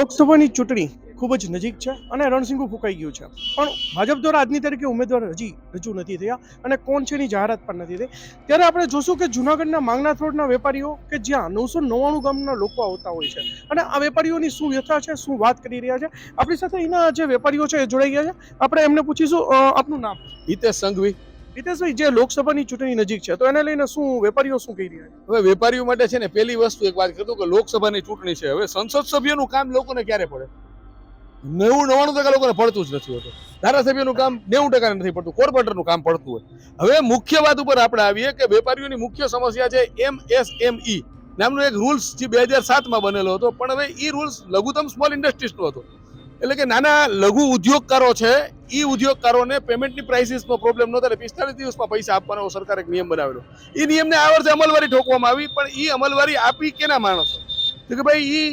લોકસભાની ચૂંટણી ખૂબ જ નજીક છે અને રણસિંગુ ફૂંકાઈ ગયું છે. પણ ભાજપ દ્વારા આજની તારીખે ઉમેદવાર હજી રજૂ નથી થયા અને કોણ છે એની જાહેરાત પણ નથી થઈ. ત્યારે આપણે જોશું કે જૂનાગઢના માંગનાથ રોડના વેપારીઓ કે જ્યાં નવસો નવ્વાણું ગામના લોકો આવતા હોય છે અને આ વેપારીઓની શું વ્યથા છે, શું વાત કરી રહ્યા છે? આપણી સાથે એના જે વેપારીઓ છે એ જોડાઈ ગયા છે. આપણે એમને પૂછીશું આપનું નામ? હિતેશ સંઘવી. હિતેશભાઈ, જે લોકસભાની ચૂંટણી નજીક છે, તો એને લઈને શું વેપારીઓ શું કહી રહ્યા છે? હવે વેપારીઓ માટે છે ને, પહેલી વસ્તુ એક વાત કરતો કે લોકસભાની ચૂંટણી છે. હવે સંસદ સભ્યનું કામ લોકોને ક્યારે પડે? નેવું, નવ્વાણું ટકા લોકોને પડતું જ નથી હોતું. ધારાસભ્યનું કામ નેવું ટકા નથી પડતું. કોર્પોરેટરનું કામ પડતું હોય. હવે મુખ્ય વાત ઉપર આપણે આવીએ કે વેપારીઓની મુખ્ય સમસ્યા છે એમ એસ એમ ઈ નામનો એક રૂલ્સ જે બે હજાર સાતમાં બનેલો હતો, પણ હવે એ રૂલ્સ લઘુત્તમ સ્મોલ ઇન્ડસ્ટ્રીઝનો હતો. એટલે કે નાના લઘુ ઉદ્યોગકારો છે એ ઉદ્યોગકારોને પેમેન્ટની પ્રાઇસીસમાં પ્રોબ્લેમ નહોતો થાય પિસ્તાલીસ દિવસમાં પૈસા આપવાનો સરકારે એક નિયમ બનાવેલો. એ નિયમને આ વર્ષે અમલવારી ઠોકવામાં આવી, પણ એ અમલવારી આપી કેના માણસો? તો કે ભાઈ એ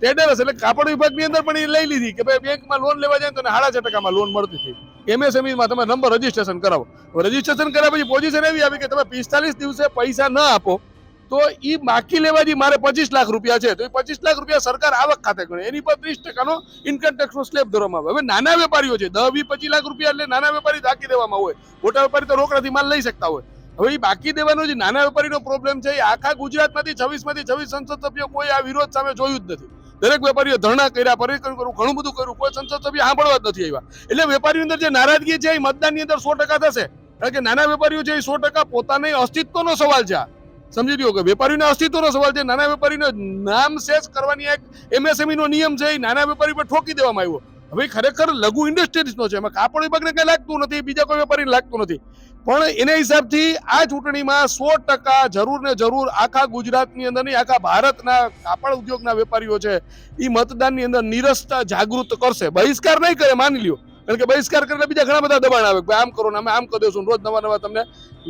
ટેડરસ એટલે કાપડ વિભાગની અંદર પણ એ લઈ લીધી કે ભાઈ બેંકમાં લોન લેવા જાય તો સાડા છ ટકામાં લોન મળતી હતી. એમએસએમઈમાં તમે નંબર રજીસ્ટ્રેશન કરાવો. રજીસ્ટ્રેશન કર્યા પછી પોઝિશન એવી આવી કે તમે પિસ્તાલીસ દિવસે પૈસા ન આપો તો એ બાકી લેવાથી મારે પચીસ લાખ રૂપિયા છે. તો એ પચીસ લાખ રૂપિયા સરકાર આવક ખાતે ગણે. એની પર ત્રીસ ટકાનો ઇન્કમ ટેક્સનો સ્લેબ ધરવામાં આવે. હવે નાના વેપારીઓ છે. દસ, વીસ, પચીસ લાખ રૂપિયા એટલે નાના વેપારી ધાકી દેવામાં હોય. મોટા વેપારી તો રોકડાથી માલ લઈ શકતા હોય. હવે એ બાકી દેવાનો જે નાના વેપારીનો પ્રોબ્લેમ છે એ આખા ગુજરાતમાંથી છવ્વીસમાંથી છવ્વીસ સંસદ સભ્યો કોઈ આ વિરોધ સામે જોયું જ નથી. દરેક વેપારીઓ ધરણા કર્યા પરિક્રમ કર્યું ઘણું બધું કર્યું. કોઈ સંસદ સભ્ય સાંભળવા જ નથી આવ્યા. એટલે વેપારીઓ અંદર જે નારાજગી છે એ મતદાનની અંદર સો ટકા થશે. કારણ કે નાના વેપારીઓ છે એ સો ટકા પોતાને અસ્તિત્વનો સવાલ છે આ. સમજી લ્યો કે વેપારીના અસ્તિત્વનો સવાલ છે. નાના વેપારીનો નામ શેષ કરવાની એક એમએસએમઈ નો નિયમ છે, એ નાના વેપારી પર ઠોકી દેવામાં આવ્યો. હવે ખરેખર લઘુ ઇન્ડસ્ટ્રીઝનો છે. એમાં કાપડ વિભાગને કંઈ લાગતું નથી, બીજા કોઈ વેપારીને લાગતું નથી. પણ એના હિસાબથી આ ચૂંટણીમાં સો ટકા જરૂર ને જરૂર આખા ગુજરાતની અંદર નહીં, આખા ભારતના કાપડ ઉદ્યોગના વેપારીઓ છે એ મતદાનની અંદર નિરસતા, જાગૃત કરશે. બહિષ્કાર નહીં કરે, માની લ્યો. કારણ કે બહિષ્કાર કરે બીજા ઘણા બધા દબાણ આવે. કે આમ કરો ને અમે આમ કરી દઈશું રોજ નવા નવા તમને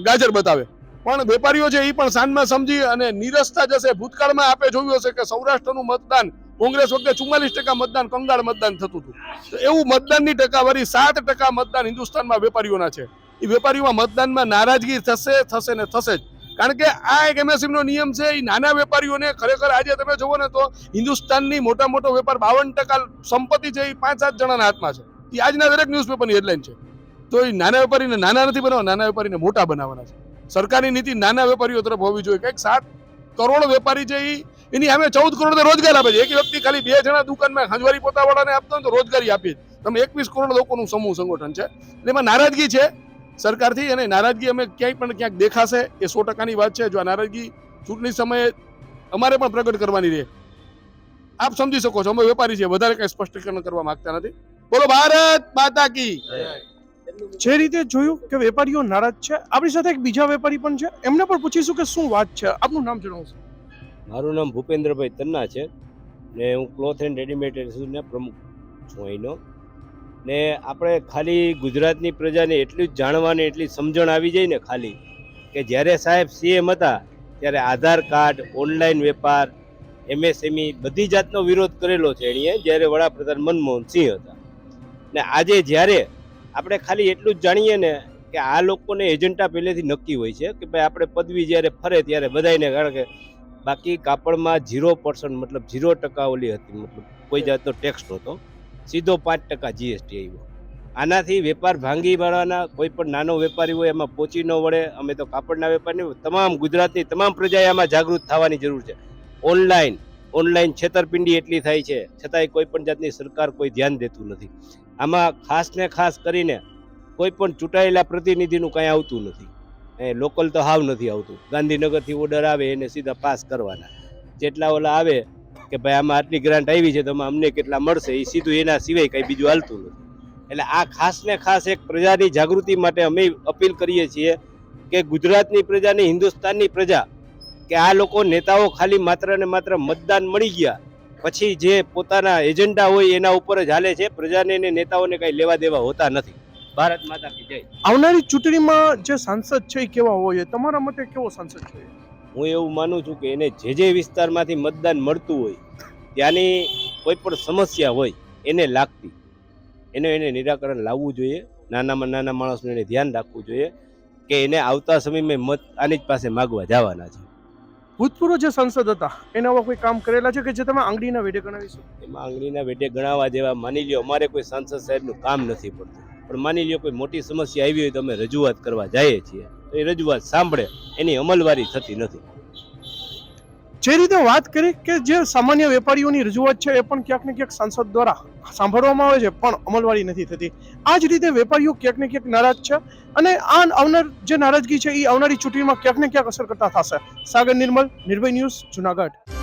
ગાજર બતાવે. પણ વેપારીઓ છે એ પણ સાંજમાં સમજી અને નિરસતા જશે. ભૂતકાળમાં આપે જોયું હશે કે સૌરાષ્ટ્રનું મતદાન કોંગ્રેસ વખતે ચુમ્માલીસ ટકા મતદાન, કંગાળ મતદાન થતું હતું. તો એવું મતદાનની ટકાવારી સાત ટકા મતદાન હિન્દુસ્તાનમાં વેપારીઓના છે. એ વેપારીઓમાં મતદાનમાં નારાજગી થશે થશે ને થશે જ. કારણ કે આ એક એમએસએમનો નિયમ છે, એ નાના વેપારીઓને ખરેખર આજે તમે જુઓ ને તો હિન્દુસ્તાનની મોટા મોટો વેપાર બાવન ટકા સંપત્તિ છે, એ પાંચ સાત જણાના હાથમાં છે. એ આજના દરેક ન્યૂઝપેપરની હેડલાઇન છે. તો એ નાના વેપારીને નાના નથી બનાવવા, નાના વેપારીને મોટા બનાવવાના છે. સરકારની નીતિ નાના વેપારીઓ તરફ હોવી જોઈએ. કંઈક સાત કરોડ વેપારી છે એ એની સામે ચૌદ કરોડ રોજગાર આપે છે. એક વ્યક્તિ ખાલી બે જણા દુકાનમાં હંજવારી પોતાવાળાને આપતો તો રોજગારી આપી. તમે એકવીસ કરોડ લોકોનું સમૂહ સંગઠન છે. એમાં નારાજગી છે સરકારથી અને નારાજગી અમે ક્યાંય પણ ક્યાંક દેખાશે એ સો ટકાની વાત છે. જો આ નારાજગી ચૂંટણી સમયે અમારે પણ પ્રગટ કરવાની રહે. આપ સમજી શકો છો. અમે વેપારી છીએ. વધારે કઈ સ્પષ્ટીકરણ કરવા માંગતા નથી. બોલો, ભારત માતા કી. જે રીતે જોયું કે વેપારીઓ નારાજ છે, આપણી સાથે એક બીજા વેપારી પણ છે. એમને પણ પૂછીશું કે શું વાત છે? આપનું નામ જણાવશો મારું નામ ભૂપેન્દ્રભાઈ તન્ના છે ને હું ક્લોથ એન્ડ રેડીમેડ એસોસિએશનના પ્રમુખ છું અહીંનો. ને આપણે ખાલી ગુજરાતની પ્રજાને એટલી જ જાણવાની, એટલી સમજણ આવી જાય ને ખાલી કે જ્યારે સાહેબ સીએમ હતા, ત્યારે આધાર કાર્ડ, ઓનલાઈન વેપાર એમએસએમઈ બધી જાતનો વિરોધ કરેલો છે એણીએ જ્યારે વડાપ્રધાન મનમોહન સિંહ હતા. ને આજે જ્યારે આપણે ખાલી એટલું જ જાણીએ ને કે આ લોકોને એજન્ટા પહેલેથી નક્કી હોય છે કે ભાઈ આપણે પદવી જ્યારે ફરે ત્યારે બધાને કારણ કે બાકી કાપડમાં ઝીરો પર્સન્ટ મતલબ ઝીરો ટકા ઓલી હતી મતલબ કોઈ જાતનો ટેક્સ નહોતો. સીધો પાંચ ટકા જીએસટી આવ્યો. આનાથી વેપાર ભાંગી વાળાના કોઈ પણ નાનો વેપારી હોય એમાં પહોંચી ન વળે. અમે તો કાપડના વેપારની તમામ ગુજરાતની તમામ પ્રજાએ આમાં જાગૃત થવાની જરૂર છે. ઓનલાઈન ઓનલાઈન છેતરપિંડી એટલી થાય છે, છતાંય કોઈ પણ જાતની સરકાર કોઈ ધ્યાન દેતું નથી. આમાં ખાસ ને ખાસ કરીને કોઈ પણ ચૂંટાયેલા પ્રતિનિધિનું કાંઈ આવતું નથી. એ લોકલ તો હાવ નથી આવતું. ગાંધીનગરથી ઓર્ડર આવે એને સીધા પાસ કરવાના. જેટલા ઓલા આવે કે ભાઈ આમાં આટલી ગ્રાન્ટ આવી છે તો અમને કેટલા મળશે એ સીધું એના સિવાય કંઈ બીજું હાલતું નથી. એટલે આ ખાસ ને ખાસ એક પ્રજાની જાગૃતિ માટે અમે અપીલ કરીએ છીએ કે ગુજરાતની પ્રજાની હિન્દુસ્તાનની પ્રજા કે આ લોકો નેતાઓ ખાલી માત્ર ને માત્ર મતદાન મળી ગયા. પછી જે પોતાના એજન્ડા હોય એના ઉપર જ હાલે છે. પ્રજાને ને નેતાઓને કંઈ લેવા દેવા હોતા નથી. ભારત માતા કી જય. આવનારી ચૂંટણીમાં જે સાંસદ છે એ કેવા હોય તમારા મતે કેવો સાંસદ છે? હું એવું માનું છું કે એને જે જે વિસ્તારમાંથી મતદાન મળતું હોય ત્યાંની કોઈ પણ સમસ્યા હોય એને લાગતી. એને એને નિરાકરણ લાવવું જોઈએ. નાનામાં નાના માણસનું એને ધ્યાન રાખવું જોઈએ કે એને આવતા સમયમાં મત આની જ પાસે માગવા જવાના છે. ભૂતપૂર્વ જે સંસદ હતા એના આવા કોઈ કામ કરેલા છે કે જે તમે આંગળીના વેઢે ગણાવીશો એમાં આંગળીના વેઢે ગણાવવા જેવા માની લ્યો અમારે કોઈ સાંસદ સાહેબનું કામ નથી પડતું. પણ માની લ્યો કોઈ મોટી સમસ્યા આવી હોય તો અમે રજૂઆત કરવા જઈએ છીએ. તો એ રજૂઆત સાંભળે એની અમલવારી થતી નથી. જે રીતે વાત કરી કે જે સામાન્ય વેપારીઓની રજૂઆત છે એ પણ ક્યાંક ને ક્યાંક સાંસદ દ્વારા સાંભળવામાં આવે છે, પણ અમલવારી નથી થતી. આ જ રીતે વેપારીઓ ક્યાંક ને ક્યાંક નારાજ છે અને આ આવનાર જે નારાજગી છે એ આવનારી ચૂંટણીમાં ક્યાંક ને ક્યાંક અસર કરતા થશે. સાગર નિર્મલ, નિર્ભય ન્યૂઝ, જુનાગઢ.